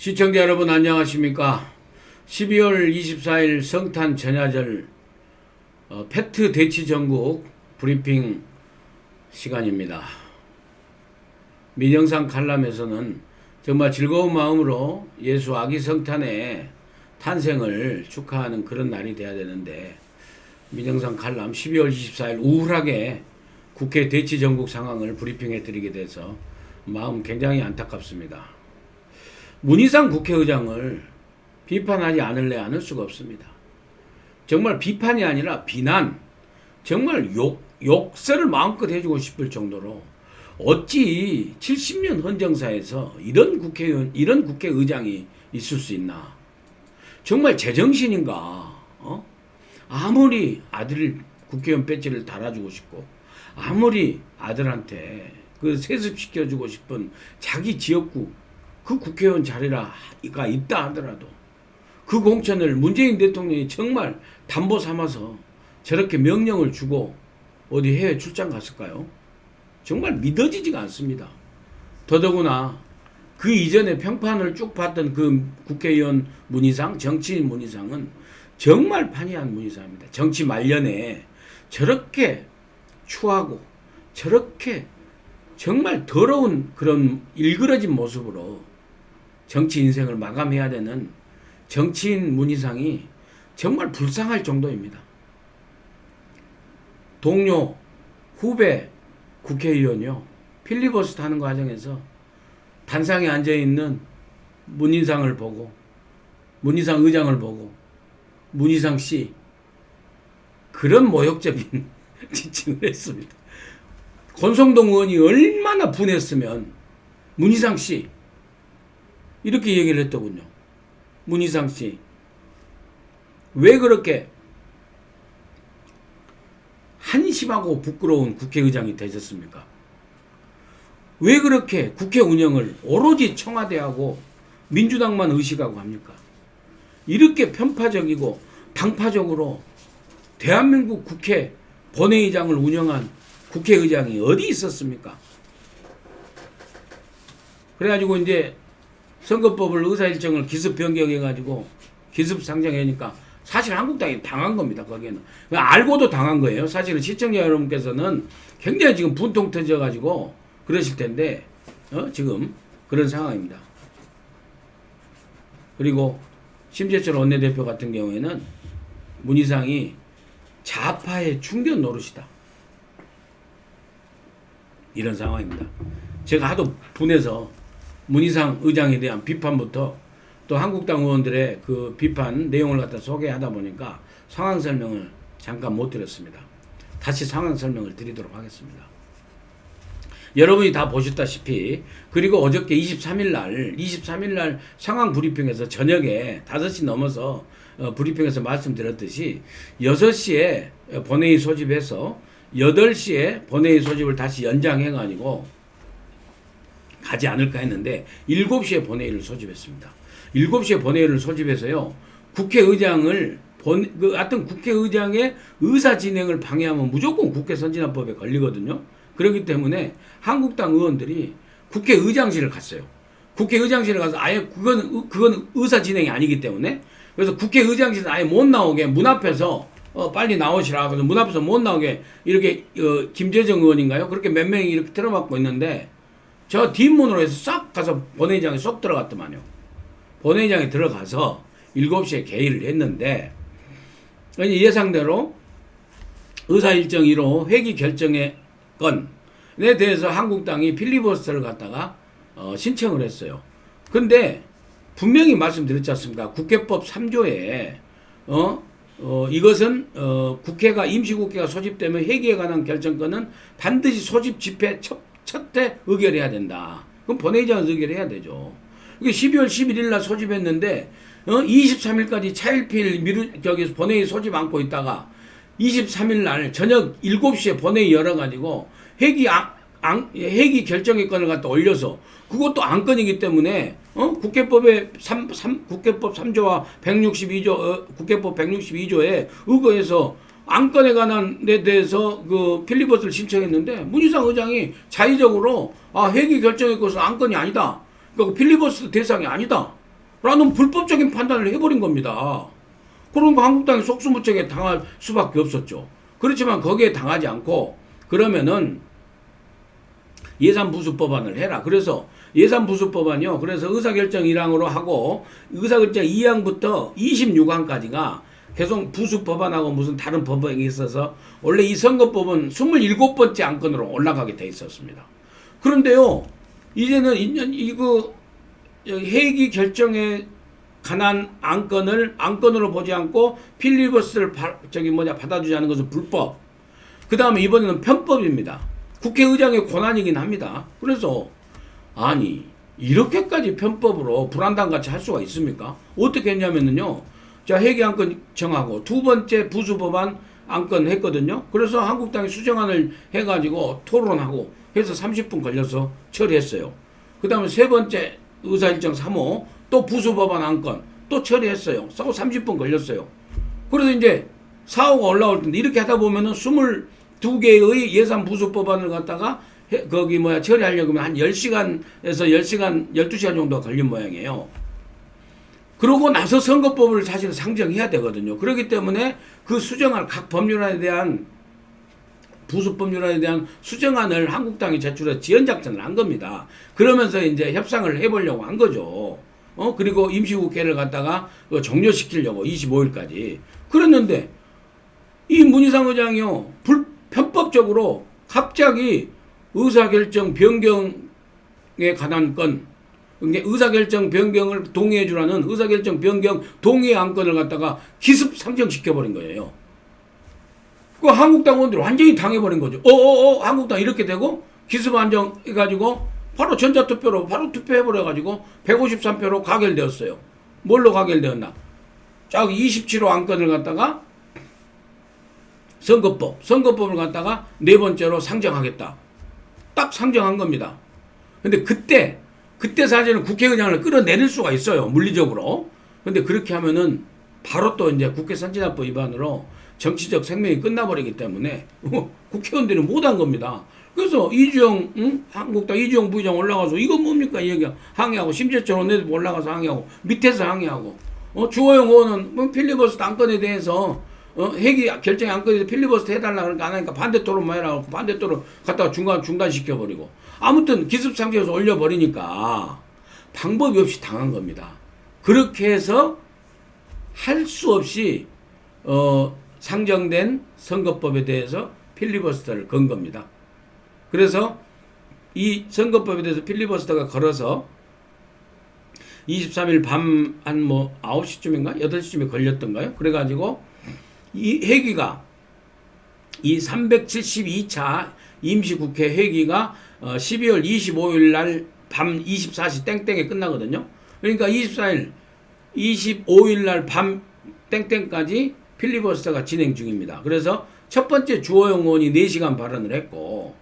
시청자 여러분 안녕하십니까? 12월 24일 성탄 전야절 어, 페트 대치 전국 브리핑 시간입니다. 민영상 칼럼에서는 정말 즐거운 마음으로 예수 아기 성탄의 탄생을 축하하는 그런 날이 돼야 되는데 민영상 칼럼 12월 24일 우울하게 국회 대치 전국 상황을 브리핑해 드리게 돼서 마음 굉장히 안타깝습니다. 문희상 국회의장을 비판하지 않을래 않을 수가 없습니다. 정말 비판이 아니라 비난, 정말 욕, 욕설을 마음껏 해주고 싶을 정도로 어찌 70년 헌정사에서 이런 국회의원, 이런 국회의장이 있을 수 있나? 정말 제정신인가? 어? 아무리 아들 국회의원 배지를 달아주고 싶고, 아무리 아들한테 그 세습시켜주고 싶은 자기 지역구 그 국회의원 자리가 있다 하더라도 그 공천을 문재인 대통령이 정말 담보 삼아서 저렇게 명령을 주고 어디 해외 출장 갔을까요? 정말 믿어지지가 않습니다. 더더구나 그 이전에 평판을 쭉 봤던 그 국회의원 문희상, 정치인 문희상은 정말 판이한 문희상입니다. 정치 말년에 저렇게 추하고 저렇게 정말 더러운 그런 일그러진 모습으로 정치 인생을 마감해야 되는 정치인 문희상이 정말 불쌍할 정도입니다. 동료, 후배 국회의원요, 필리버스터 하는 과정에서 단상에 앉아 있는 문희상을 보고, 문희상 의장을 보고, 문희상 씨, 그런 모욕적인 지칭을 했습니다. 권성동 의원이 얼마나 분했으면 문희상 씨 이렇게 얘기를 했더군요. 문희상 씨. 왜 그렇게 한심하고 부끄러운 국회의장이 되셨습니까? 왜 그렇게 국회 운영을 오로지 청와대하고 민주당만 의식하고 합니까? 이렇게 편파적이고 당파적으로 대한민국 국회 본회의장을 운영한 국회의장이 어디 있었습니까? 그래가지고 이제 선거법을 의사 일정을 기습 변경해가지고 기습 상정하니까 사실 한국당이 당한 겁니다. 거기에는 알고도 당한 거예요. 사실은 시청자 여러분께서는 굉장히 지금 분통 터져가지고 그러실 텐데 어? 지금 그런 상황입니다. 그리고 심재철 원내대표 같은 경우에는 문희상이 좌파의 충견 노릇이다. 이런 상황입니다. 제가 하도 분해서 문희상 의장에 대한 비판부터 또 한국당 의원들의 그 비판 내용을 갖다 소개하다 보니까 상황 설명을 잠깐 못 드렸습니다. 다시 상황 설명을 드리도록 하겠습니다. 여러분이 다 보셨다시피 그리고 어저께 23일 날 23일 날 상황 브리핑에서 저녁에 5시 넘어서 어, 브리핑에서 말씀드렸듯이 6시에 본회의 소집해서 8시에 본회의 소집을 다시 연장해 가지고 가지 않을까 했는데 7시에 본회의를 소집했습니다. 7시에 본회의를 소집해서요. 국회의장을 본, 그, 하여튼 국회의장의 의사 진행을 방해하면 무조건 국회 선진화법에 걸리거든요. 그렇기 때문에 한국당 의원들이 국회의장실을 갔어요. 국회의장실에 가서 아예 그건, 그건 의사 진행이 아니기 때문에 그래서 국회의장실에 아예 못 나오게 문 앞에서 어, 빨리 나오시라. 그래서 문 앞에서 못 나오게 이렇게 어, 김재정 의원인가요? 그렇게 몇 명이 이렇게 틀어막고 있는데 저 뒷문으로 해서 싹 가서 본회의장에 쏙 들어갔더만요. 본회의장에 들어가서 7시에 개의를 했는데 예상대로 의사 일정 1호 회기 결정의 건에 대해서 한국당이 필리버스터를 갖다가 어, 신청을 했어요. 근데 분명히 말씀드렸지 않습니까? 국회법 3조에 어, 어, 이것은 어, 국회가 임시국회가 소집되면 회기에 관한 결정권은 반드시 소집 집회 첫, 첫해 의결해야 된다. 그럼 본회의장에서 의결해야 되죠. 이게 12월 11일 날 소집했는데 어, 23일까지 차일피일 미루 저기 본회의 소집 안고 있다가 23일 날 저녁 7시에 본회의 열어가지고 회기 안, 안, 회기 결정의 건을 갖다 올려서 그것도 안건이기 때문에 어? 국회법의 3, 3, 국회법 3조와 162조 어, 국회법 162조에 의거해서 안건에 관한 데 대해서 그 필리버스를 신청했는데 문희상 의장이 자의적으로 아 회기 결정의 것은 안건이 아니다. 그러니까 필리버스 대상이 아니다. 라는 불법적인 판단을 해버린 겁니다. 그러니까 한국당이 속수무책에 당할 수밖에 없었죠. 그렇지만 거기에 당하지 않고 그러면은 예산 부수 법안을 해라. 그래서 예산 부수 법안이요. 그래서 의사결정 1항으로 하고 의사결정 2항부터 26항까지가 계속 부수 법안하고 무슨 다른 법안이 있어서 원래 이 선거법은 27번째 안건으로 올라가게 돼 있었습니다. 그런데요. 이제는 인연 이거 회기 결정에 관한 안건을 안건으로 보지 않고 필리버스를 바, 저기 뭐냐 받아주지 않은 것은 불법. 그 다음에 이번에는 편법입니다. 국회의장의 권한이긴 합니다. 그래서 아니 이렇게까지 편법으로 불안당 같이 할 수가 있습니까? 어떻게 했냐면요. 자 회계 안건 정하고 두 번째 부수 법안 안건 했거든요. 그래서 한국당이 수정안을 해가지고 토론하고 해서 30분 걸려서 처리했어요. 그 다음에 세 번째 의사일정 3호 또 부수 법안 안건 또 처리했어요. 싸고 30분 걸렸어요. 그래서 이제 사호가 올라올 텐데 이렇게 하다 보면은 22개의 예산 부수 법안을 갖다가 해- 거기 뭐야 처리하려고 하면 한 10시간에서 10시간 12시간 정도가 걸린 모양이에요. 그러고 나서 선거법을 사실 상정해야 되거든요. 그렇기 때문에 그 수정안 각 법률안에 대한 부수 법률안에 대한 수정안을 한국당이 제출해 지연 작전을 한 겁니다. 그러면서 이제 협상을 해보려고 한 거죠. 어 그리고 임시국회를 갖다가 그 종료시키려고 25일까지 그랬는데 이 문희상 의장이요 불 편법적으로 갑자기 의사결정 변경에 관한 건 이게 의사결정 변경을 동의해 주라는 의사결정 변경 동의 안건을 갖다가 기습 상정시켜 버린 거예요. 그 한국당 의원들 완전히 당해버린 거죠. 어어어 한국당 이렇게 되고 기습 안정 해가지고 바로 전자투표로 바로 투표해버려가지고 153표로 가결되었어요. 뭘로 가결되었나? 쫙 27호 안건을 갖다가 선거법, 선거법을 갖다가 네 번째로 상정하겠다. 딱 상정한 겁니다. 근데 그때, 그때 사실은 국회의장을 끌어내릴 수가 있어요. 물리적으로. 근데 그렇게 하면은 바로 또 이제 국회 선진화법 위반으로 정치적 생명이 끝나버리기 때문에 국회의원들이 못한 겁니다. 그래서 이주영, 응? 한국당 이주영 부의장 올라가서 이거 뭡니까? 이 얘기 항의하고 심재철 원내대표 올라가서 항의하고 밑에서 항의하고 어, 주호영 의원은 뭐 필리버스터 안건에 대해서 어, 회기 결정 안건에 대해서 필리버스터 해달라 그러니까 안 하니까 반대 토론만 해라 고 반대 토론 갖다가 중간 중단시켜버리고 아무튼 기습상정에서 올려버리니까 방법이 없이 당한 겁니다. 그렇게 해서 할 수 없이 어, 상정된 선거법에 대해서 필리버스터를 건 겁니다. 그래서 이 선거법에 대해서 필리버스터가 걸어서 23일 밤 한 뭐 9시쯤인가 8시쯤에 걸렸던가요? 그래가지고 이 회기가 이 372차 임시국회 회기가 어 12월 25일 날 밤 24시 땡땡에 끝나거든요. 그러니까 24일 25일 날 밤 땡땡까지 필리버스터가 진행 중입니다. 그래서 첫 번째 주호영 의원이 4시간 발언을 했고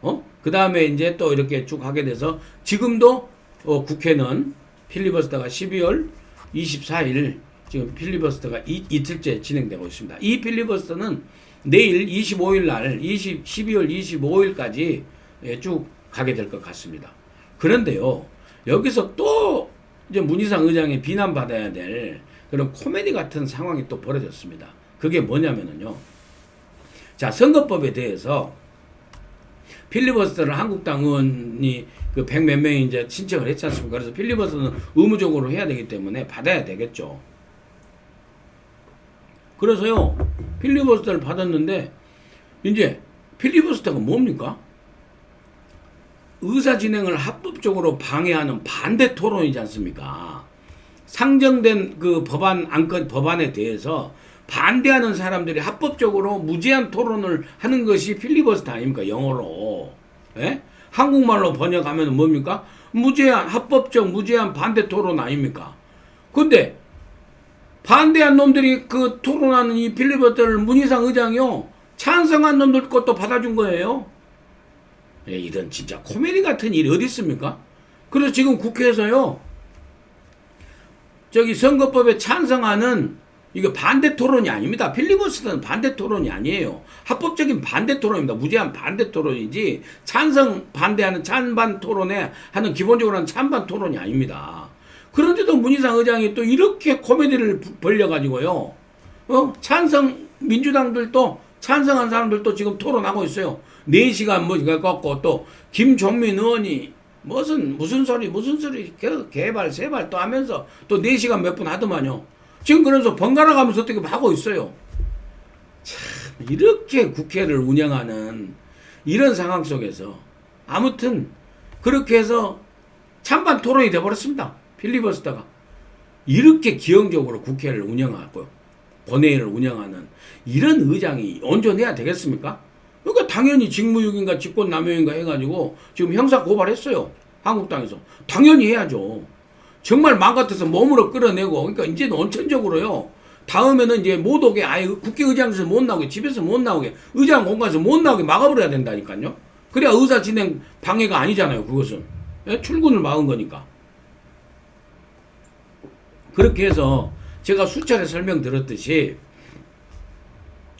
어? 그 다음에 이제 또 이렇게 쭉 하게 돼서 지금도 어, 국회는 필리버스터가 12월 24일 지금 필리버스터가 이, 이틀째 진행되고 있습니다. 이 필리버스터는 내일 25일 날 20, 12월 25일까지 예, 쭉 가게 될 것 같습니다. 그런데요, 여기서 또 이제 문희상 의장이 비난받아야 될 그런 코미디 같은 상황이 또 벌어졌습니다. 그게 뭐냐면은요. 자, 선거법에 대해서 필리버스터를 한국당 의원이 그 백 몇 명이 이제 신청을 했지 않습니까? 그래서 필리버스터는 의무적으로 해야 되기 때문에 받아야 되겠죠. 그래서요, 필리버스터를 받았는데, 이제 필리버스터가 뭡니까? 의사 진행을 합법적으로 방해하는 반대 토론이지 않습니까? 상정된 그 법안 안건 법안에 대해서 반대하는 사람들이 합법적으로 무제한 토론을 하는 것이 필리버스터 아닙니까? 영어로. 예? 한국말로 번역하면 뭡니까? 무제한 합법적 무제한 반대 토론 아닙니까? 근데 반대한 놈들이 그 토론하는 이 필리버스터를 문희상 의장이요 찬성한 놈들 것도 받아준 거예요. 예, 이런 진짜 코미디 같은 일이 어디 있습니까? 그래서 지금 국회에서요 저기 선거법에 찬성하는 이거 반대 토론이 아닙니다. 필리버스터는 반대 토론이 아니에요. 합법적인 반대 토론입니다. 무제한 반대 토론이지 찬성 반대하는 찬반 토론에 하는 기본적으로 하는 찬반 토론이 아닙니다. 그런데도 문희상 의장이 또 이렇게 코미디를 부- 벌려가지고요. 어? 찬성, 민주당들도 찬성한 사람들도 지금 토론하고 있어요. 4시간 뭐, 이거 갖고 또, 김종민 의원이 무슨, 무슨 소리, 무슨 소리, 개- 개발, 세발 또 하면서 또 4시간 몇 분 하더만요. 지금 그래서 번갈아 가면서 어떻게 하고 있어요. 참, 이렇게 국회를 운영하는 이런 상황 속에서 아무튼 그렇게 해서 찬반 토론이 돼버렸습니다. 필리버스터가. 이렇게 기형적으로 국회를 운영하고 본회의를 운영하는 이런 의장이 온전해야 되겠습니까? 그러니까 당연히 직무유기인가 직권남용인가 해가지고 지금 형사 고발했어요. 한국당에서. 당연히 해야죠. 정말 맘 같아서 몸으로 끌어내고 그러니까 이제는 원천적으로요. 다음에는 이제 못 오게 아예 국회의장실에서 못 나오게 집에서 못 나오게 의장 공간에서 못 나오게 막아버려야 된다니까요. 그래야 의사 진행 방해가 아니잖아요. 그것은 예? 출근을 막은 거니까. 그렇게 해서 제가 수차례 설명드렸듯이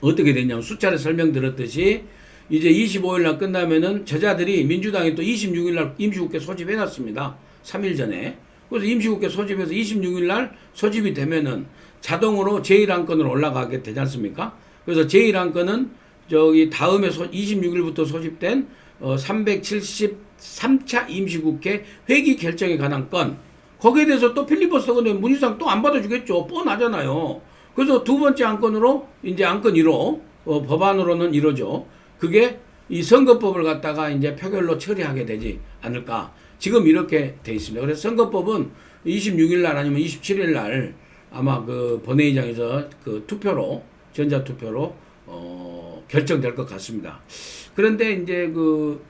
어떻게 됐냐면 수차례 설명드렸듯이 이제 25일 날 끝나면은 저자들이 민주당이 또 26일 날 임시국회 소집해 놨습니다. 3일 전에. 그래서 임시국회 소집해서 26일 날 소집이 되면은 자동으로 제1안건으로 올라가게 되지 않습니까? 그래서 제1안건은 저기 다음에 소, 26일부터 소집된 어, 373차 임시국회 회기 결정에 관한 건 거기에 대해서 또 필리버스터 근데 문희상 또 안 받아주겠죠. 뻔하잖아요. 그래서 두 번째 안건으로 이제 안건 1호 어, 법안으로는 이러죠. 그게 이 선거법을 갖다가 이제 표결로 처리하게 되지 않을까. 지금 이렇게 돼 있습니다. 그래서 선거법은 26일 날 아니면 27일 날 아마 그 본회의장에서 그 투표로 전자 투표로 어, 결정될 것 같습니다. 그런데 이제 그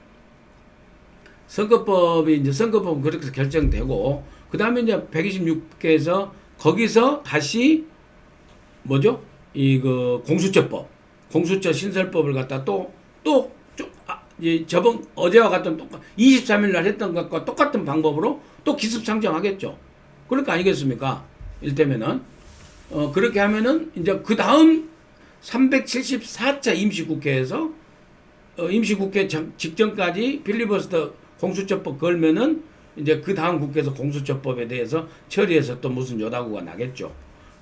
선거법이 이제 선거법은 그렇게 결정되고 그 다음에 이제 126개에서 거기서 다시 뭐죠? 이 그 공수처법, 공수처 신설법을 갖다 또또 아, 이 저번 어제와 같은 똑같 23일 날 했던 것과 똑같은 방법으로 또 기습 상정하겠죠. 그럴 거 아니겠습니까? 일테면은 어 그렇게 하면은 이제 그 다음 374차 임시국회에서 어, 임시국회 정- 직전까지 필리버스터 공수처법 걸면은 이제 그 다음 국회에서 공수처법에 대해서 처리해서 또 무슨 요다구가 나겠죠.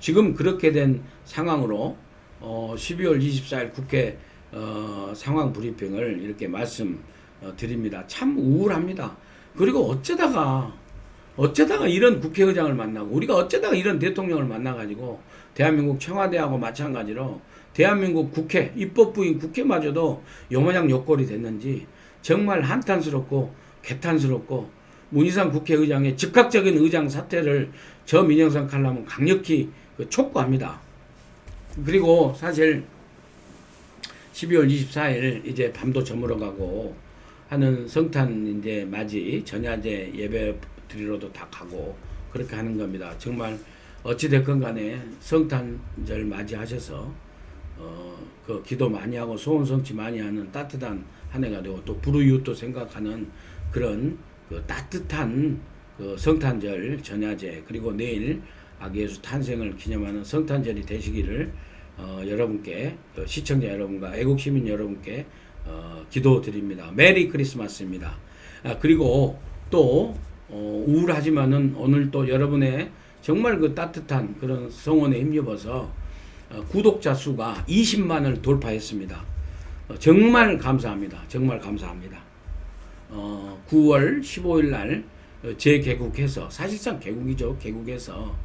지금 그렇게 된 상황으로 어, 12월 24일 국회 어, 상황 브리핑을 이렇게 말씀 어, 드립니다. 참 우울합니다. 그리고 어쩌다가 어쩌다가 이런 국회의장을 만나고 우리가 어쩌다가 이런 대통령을 만나가지고 대한민국 청와대하고 마찬가지로 대한민국 국회 입법부인 국회마저도 요모양 요꼴이 됐는지 정말 한탄스럽고 개탄스럽고 문희상 국회의장의 즉각적인 의장 사퇴를 저 민영상 칼럼은 강력히 그 촉구합니다. 그리고 사실 12월 24일 이제 밤도 저물어가고 하는 성탄 이제 맞이 전야제 예배 드리러도 다 가고 그렇게 하는 겁니다. 정말 어찌 됐건 간에 성탄절 맞이하셔서 어, 그 기도 많이 하고 소원 성취 많이 하는 따뜻한 한 해가 되고 또 불우이웃도 생각하는 그런 그 따뜻한 그 성탄절 전야제 그리고 내일 아기 예수 탄생을 기념하는 성탄절이 되시기를 어, 여러분께 어, 시청자 여러분과 애국 시민 여러분께 어, 기도드립니다. 메리 크리스마스입니다. 아, 그리고 또 어, 우울하지만은 오늘 또 여러분의 정말 그 따뜻한 그런 성원에 힘입어서 어, 구독자 수가 20만을 돌파했습니다. 어, 정말 감사합니다. 정말 감사합니다. 어, 9월 15일 날 어, 재개국해서 사실상 개국이죠. 개국해서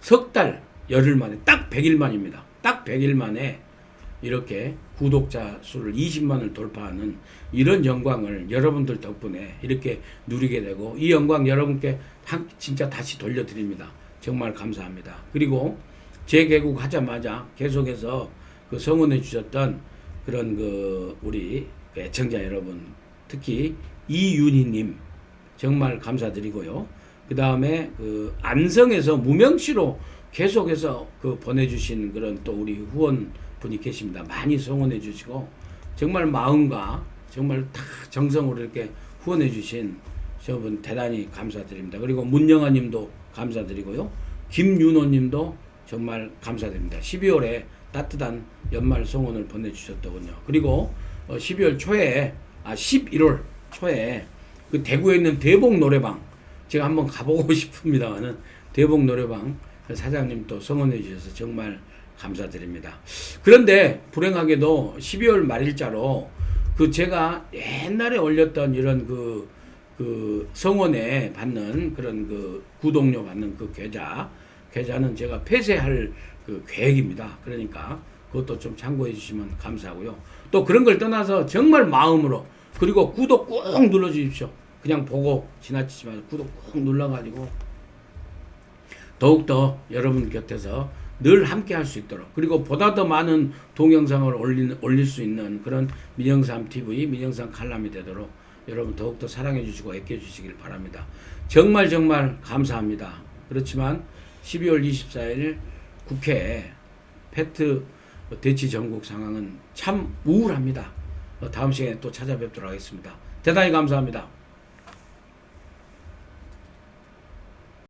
석 달 열흘 만에 딱 100일 만입니다. 딱 100일 만에 이렇게 구독자 수를 20만을 돌파하는 이런 영광을 여러분들 덕분에 이렇게 누리게 되고 이 영광 여러분께 한- 진짜 다시 돌려드립니다. 정말 감사합니다. 그리고 재개국 하자마자 계속해서 그 성원해 주셨던 그런 그 우리 그 애청자 여러분 특히 이윤희님 정말 감사드리고요. 그 다음에 그 안성에서 무명시로 계속해서 그 보내주신 그런 또 우리 후원 분이 계십니다. 많이 성원해 주시고 정말 마음과 정말 다 정성으로 이렇게 후원해 주신 저분 대단히 감사드립니다. 그리고 문영아 님도 감사드리고요. 김윤호 님도 정말 감사드립니다. 12월에 따뜻한 연말 성원을 보내주셨더군요. 그리고 어, 12월 초에, 아, 11월 초에 그 대구에 있는 대복 노래방 제가 한번 가보고 싶습니다만은 대북 노래방 사장님 또 성원해 주셔서 정말 감사드립니다. 그런데 불행하게도 12월 말일자로 그 제가 옛날에 올렸던 이런 그, 그 성원에 받는 그런 그 구독료 받는 그 계좌, 계좌는 제가 폐쇄할 그 계획입니다. 그러니까 그것도 좀 참고해 주시면 감사하고요. 또 그런 걸 떠나서 정말 마음으로 그리고 구독 꾹 눌러 주십시오. 그냥 보고 지나치지 마시고 구독 꾹 눌러가지고 더욱더 여러분 곁에서 늘 함께 할 수 있도록 그리고 보다 더 많은 동영상을 올리, 올릴 수 있는 그런 민영삼 TV, 민영삼 칼럼이 되도록 여러분 더욱더 사랑해 주시고 애껴 주시길 바랍니다. 정말 정말 감사합니다. 그렇지만 12월 24일 국회 패트 대치 전국 상황은 참 우울합니다. 다음 시간에 또 찾아뵙도록 하겠습니다. 대단히 감사합니다.